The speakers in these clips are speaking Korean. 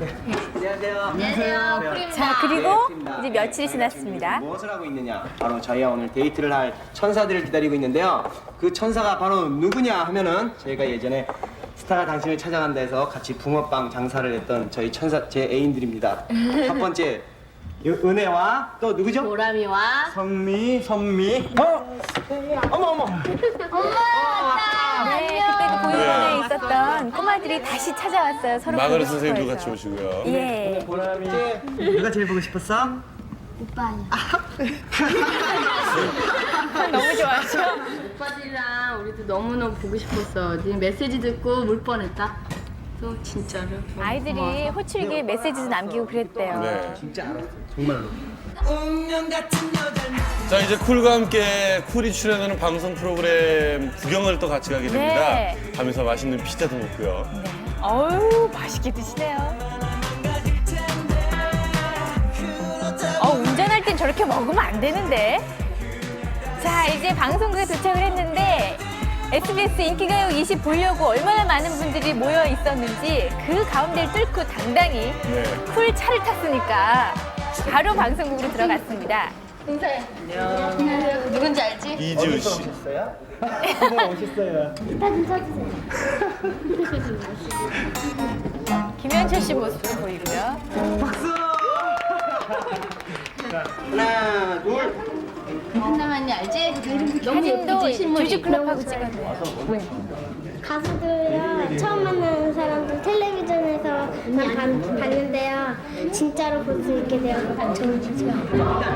안녕하세요. 안녕하세요. 프리입니다. 자, 그리고 네, 이제 며칠이 지났습니다. 무엇을 하고 있느냐? 바로 저희가 오늘 데이트를 할 천사들을 기다리고 있는데요. 그 천사가 바로 누구냐 하면은 저희가 예전에 스타가 당신을 찾아간다 해서 같이 붕어빵 장사를 했던 저희 천사 제 애인들입니다. 첫 번째 요- 은혜와 또 누구죠? 보람이와 성미, 선미. 어? 어머 어머. 네, 그때 그 보육원에 있었던 꼬마들이 다시 찾아왔어요. 서로 마가르 보고 선생님도 싶어 같이. 오시고요. 예. 보람이. 누가 제일 보고 싶었어? 너무 좋아하죠? 오빠들이랑 우리도 너무너무 보고 싶었어. 네 메시지 듣고 울 뻔했다. 또 진짜로. 아이들이 호출기에 메시지도 남기고 그랬대요. 네. 진짜 알았어. 정말로. 자 이제 쿨과 함께 쿨이 출연하는 방송 프로그램 구경을 또 같이 가게 됩니다. 네. 가면서 맛있는 피자도 먹고요. 어우, 맛있게 드시네요. 어, 운전할 땐 저렇게 먹으면 안 되는데. 자, 이제 방송국에 도착을 했는데 SBS 인기가요 20 보려고 얼마나 많은 분들이 모여 있었는지 그 가운데를 뚫고 당당히 네. 쿨 차를 탔으니까 바로 방송국으로 들어갔습니다. 인사해. 안녕하세요. 누군지 알지? 이지우 씨. 오셨어요? 네, 오셨어요. 김현철 씨 모습도 보이고요. 박수! 자, 하나, 둘. 한나만이 알지? 너무 사진도 실물이. 주주클럽하고 찍었네요. 가수들이랑 처음 만나는 사람들 텔레비전에서만 봤- 봤는데요. 진짜로 볼 수 있게 되어서 정말 좋아요.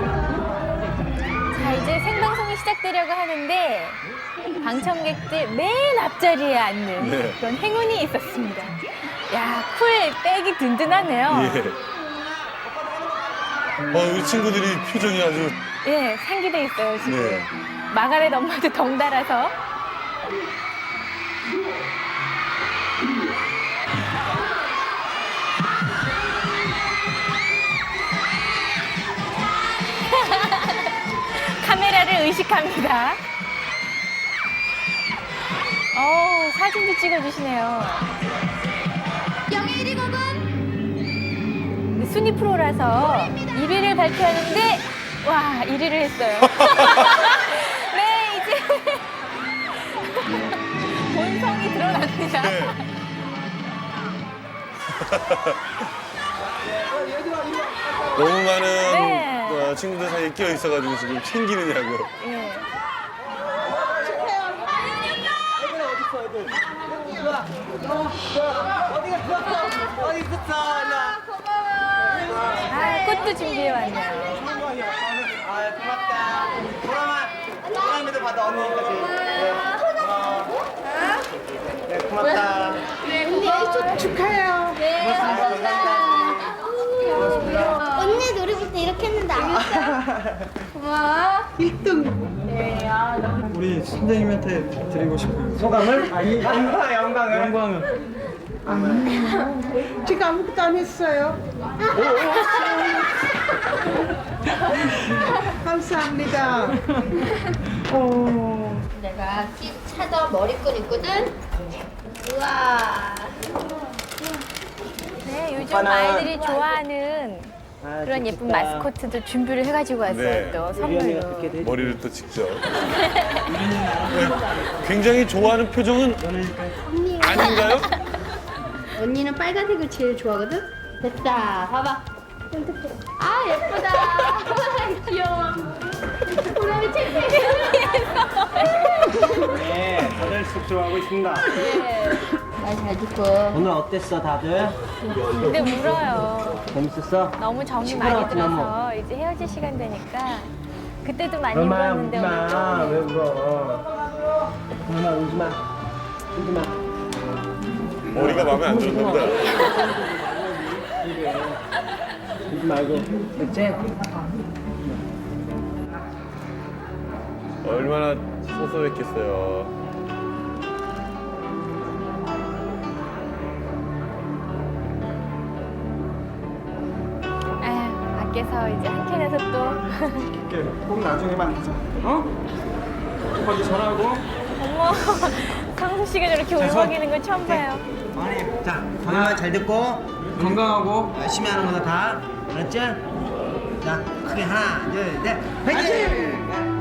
자, 이제 생방송이 시작되려고 하는데 방청객들 맨 앞자리에 앉는 네. 그런 행운이 있었습니다. 야, 쿨 백이 든든하네요. 예. 어, 우리 친구들이 표정이 아주 예, 상기돼 있어요, 지금. 네. 마가렛 엄마도 덩달아서. 카메라를 의식합니다. 어 사진도 찍어주시네요. 영예 1위 곡은 순위 프로라서 1위를 발표하는데 와 1위를 했어요. 네 이제 본성이 드러납니다. 너무 많은 네. 어, 친구들 사이에 끼어 있어가지고 지금 챙기느냐고. 예. 어디 갔어? 어디 있었어? 나. 아 꽃도 준비해 왔네요. 아, 고맙다. 보람아, 보람이도 받아, 언니까지. 네, 고마워. 네, 고맙다. 언니 놀이볼 때 이렇게 했는데 안 했어요? 고마워. 우리 선생님한테 드리고 싶어요. 소감을? 영광, 영광을. 영광은 지금 아무것도 안 했어요. 감사합니다. 내가 키 차더 머리끈 있거든. 우와. 네 요즘 오빠는- 아이들이 좋아하는 그런 예쁜 마스코트도 준비를 해가지고 왔어요 네. 또 선물로. 머리를 또 직접. 굉장히 좋아하는 표정은 아닌가요? 언니는 빨간색을 제일 좋아하거든? 됐다. 봐봐. 아, 예쁘다. 귀여워. 보람이 창피해. 네, 다들 쑥 좋아하고 있습니다. 말잘 듣고. 오늘 어땠어, 다들? 근데 울어요. 재밌었어? 너무 정이 많이 들어서 뭐. 이제 헤어질 시간 되니까 그때도 많이 울었는데 울지 오늘 마. 좀왜 울어? 엄마, 울지 마. 울지 마. 머리가 마음에 안 들었나 보다. 울지 말고. 됐지? 얼마나 소소했겠어요. 아휴, 밖에서 이제 한켠에서 또 이렇게 꼭 나중에 만나자. 어? 오빠도 전화하고. 어머 성수 씨가 저렇게 울먹이는 건 처음 봐요. 자, 전화 잘 듣고 건강하고 열심히 하는 거다 다 알았지? 자 크게 하나 둘 셋 화이팅!